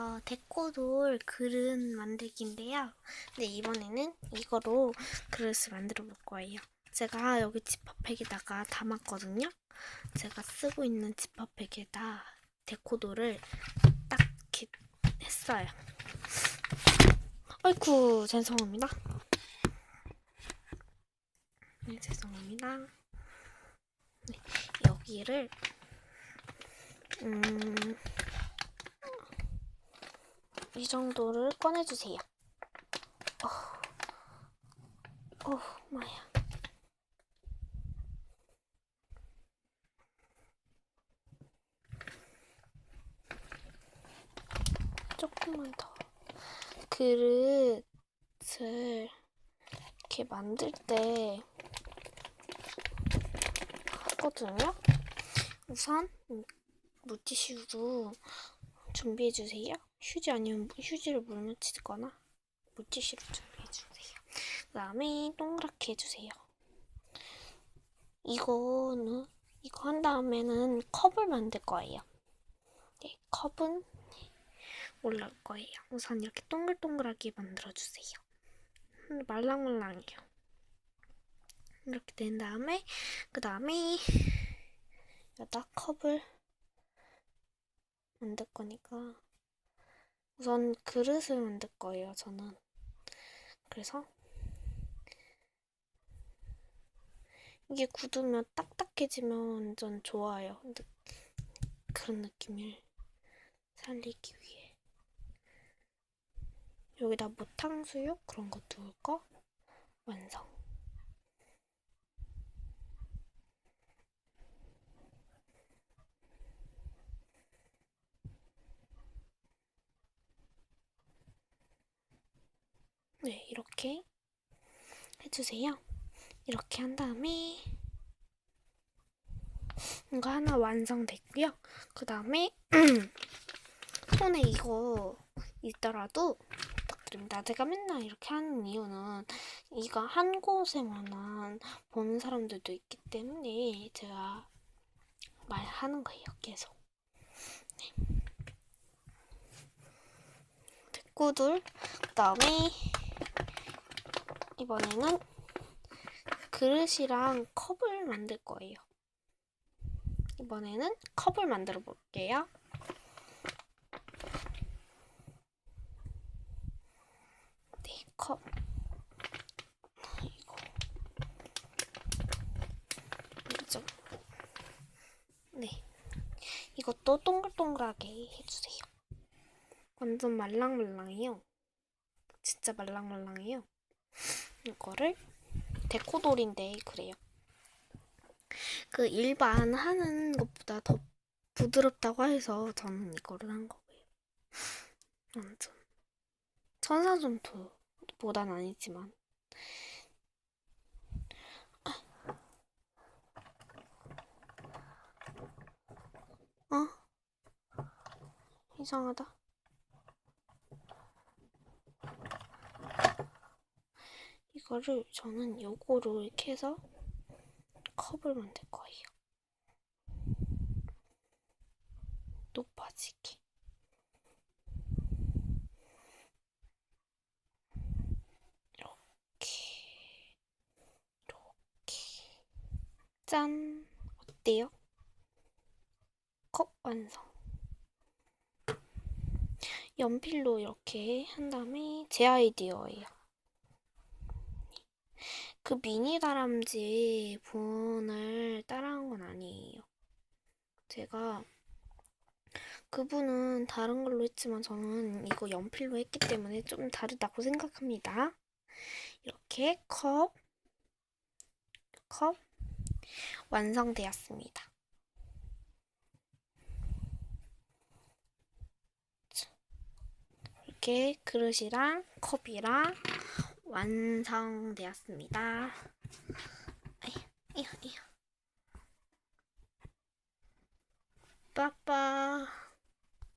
어, 데코돌 그릇 만들기인데요. 근데 이번에는 이거로 그릇을 만들어 볼 거예요. 제가 여기 지퍼백에다가 담았거든요. 제가 쓰고 있는 지퍼백에다 데코돌을 딱 이렇게 했어요. 아이쿠 죄송합니다. 네, 죄송합니다. 네, 여기를 음, 이 정도를 꺼내주세요. 어, 어, 마야. 조금만 더. 그릇을 이렇게 만들 때 하거든요. 우선 물티슈로 준비해 주세요. 휴지 아니면 휴지를 물 묻히거나 물티슈로 준비해 주세요. 그 다음에 동그랗게 해주세요. 이거는 이거 한 다음에는 컵을 만들 거예요. 네, 컵은 올라올 거예요. 우선 이렇게 동글동글하게 만들어 주세요. 말랑말랑해요. 이렇게 된 다음에 그 다음에 여기다 컵을 만들 거니까 우선 그릇을 만들 거예요, 저는. 그래서 이게 굳으면 딱딱해지면 완전 좋아요. 그런 느낌을 살리기 위해 여기다 뭐 탕수육 그런 거 두을 거 완성. 네, 이렇게 해주세요. 이렇게 한 다음에 이거 하나 완성됐고요. 그 다음에 손에 이거 있더라도 부탁드립니다. 제가 맨날 이렇게 하는 이유는 이거 한 곳에만한 보는 사람들도 있기 때문에 제가 말하는 거예요. 계속. 네. 됐고들 그 다음에 이번에는 그릇이랑 컵을 만들 거예요. 이번에는 컵을 만들어 볼게요. 네, 컵. 이거. 이죠. 네. 이것도 동글동글하게 해주세요. 완전 말랑말랑해요. 진짜 말랑말랑해요. 이거를 데코돌인데 그래요. 그 일반 하는 것보다 더 부드럽다고 해서 저는 이거를 한 거고요. 완전 천사점토보단 아니지만 어? 이상하다. 이거를 저는 요거로 이렇게 해서 컵을 만들 거예요. 높아지게. 이렇게, 이렇게. 짠! 어때요? 컵 완성. 연필로 이렇게 한 다음에 제 아이디어예요. 그 미니 다람쥐 분을 따라한 건 아니에요. 제가 그분은 다른 걸로 했지만 저는 이거 연필로 했기 때문에 좀 다르다고 생각합니다. 이렇게 컵, 컵 완성되었습니다. 이렇게 그릇이랑 컵이랑 완성되었습니다. 빠빠.